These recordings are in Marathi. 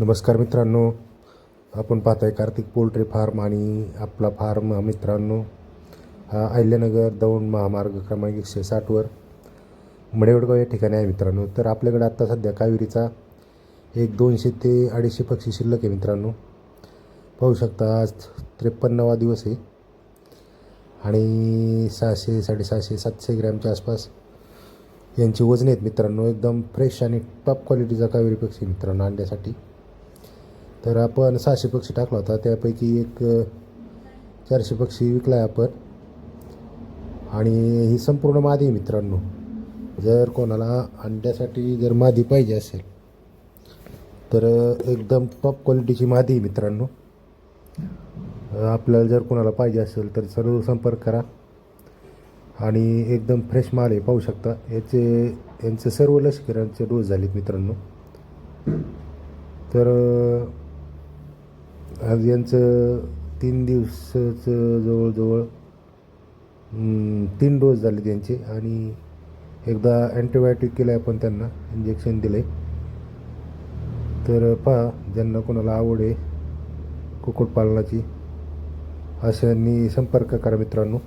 नमस्कार मित्रांनो. आपण पाहताय कार्तिक पोल्ट्री फार्म आणि आपला फार्म मित्रांनो. हा अहिल्यानगर दौंड महामार्ग क्रमांक एकशे साठवर मडेवडगाव या ठिकाणी आहे मित्रांनो. तर आपल्याकडे आत्ता सध्या कावेरीचा एक दोनशे ते अडीचशे पक्षी शिल्लक आहे मित्रांनो. पाहू शकता आज त्रेपन्नावा दिवस आहे. आणि सहाशे साडेसहाशे सातशे ग्रॅमच्या आसपास यांची वजन आहेत मित्रांनो. एकदम फ्रेश आणि टॉप क्वालिटीचा कावेरी पक्षी मित्रांनो अंड्यासाठी तर आपण सहाशे पक्षी टाकला होता. त्यापैकी एक चारशे पक्षी विकला आहे आपण. आणि ही संपूर्ण मादी आहे मित्रांनो. जर कोणाला अंड्यासाठी जर मादी पाहिजे असेल तर एकदम टॉप क्वालिटीची मादी आहे मित्रांनो. आपल्याला जर कोणाला पाहिजे असेल तर सर्व संपर्क करा. आणि एकदम फ्रेश माल आहे पाहू शकता. याचे यांचे सर्व लष्करांचे डोस झालेत मित्रांनो. तर आज यांचं तीन दिवसाचं जवळजवळ तीन डोस झाले त्यांचे आणि एकदा अँटीबायोटिक केलं आहे आपण त्यांना इंजेक्शन दिलं आहे तर पहा ज्यांना कोणाला आवड आहे कुक्कुटपालनाची अशांनी संपर्क करा मित्रांनो.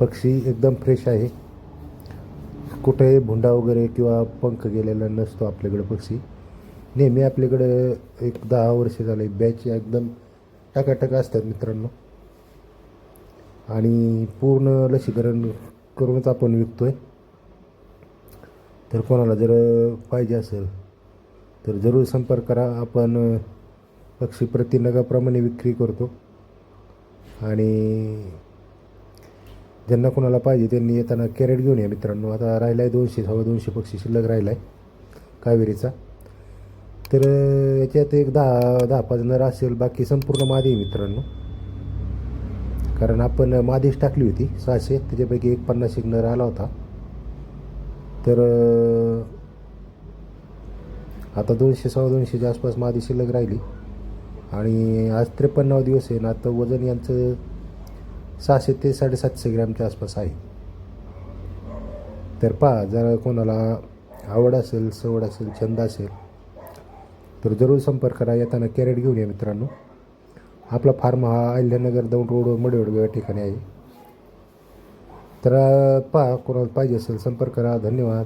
पक्षी एकदम फ्रेश आहे. कुठेही भुंडा वगैरे किंवा पंख गेलेला नसतो आपल्याकडे पक्षी. नेहमी आपल्याकडं एक दहा वर्ष झाले बॅच एकदम टकाटक असतात मित्रांनो. आणि पूर्ण लसीकरण करूनच आपण विकतो आहे तर कोणाला जर पाहिजे असेल तर जरूर संपर्क करा. आपण पक्षी प्रतिनगाप्रमाणे विक्री करतो. आणि ज्यांना कोणाला पाहिजे त्यांनी येताना कॅरेट घेऊन या मित्रांनो. आता राहिला आहे दोनशे सव्वा दोनशे पक्षी शिल्लक राहिला आहे कावेरीचा. तर याच्यात एक दहा दहा पाच नर असेल बाकी संपूर्ण मादी मित्रांनो. कारण आपण मादीच टाकली होती सहाशे. त्याच्यापैकी एक पन्नास एक नर आला होता. तर आता दोनशे सव्वा दोनशेच्या आसपास मादी शिल्लक राहिली. आणि आज त्रेपन्नावा दिवस आहे ना आता वजन यांचं सहाशे ते साडेसातशे ग्रॅमच्या आसपास आहे. तर पहा जर कोणाला आवड असेल सवड असेल छंद असेल तर जरूर संपर्क करा. येताना कॅरेट घेऊन या मित्रांनो. आपला फार्म हा अहिल्यानगर दौंड रोड मडवडगाव या ठिकाणी आहे. तर पहा कोणाला पाहिजे असेल संपर्क करा. धन्यवाद.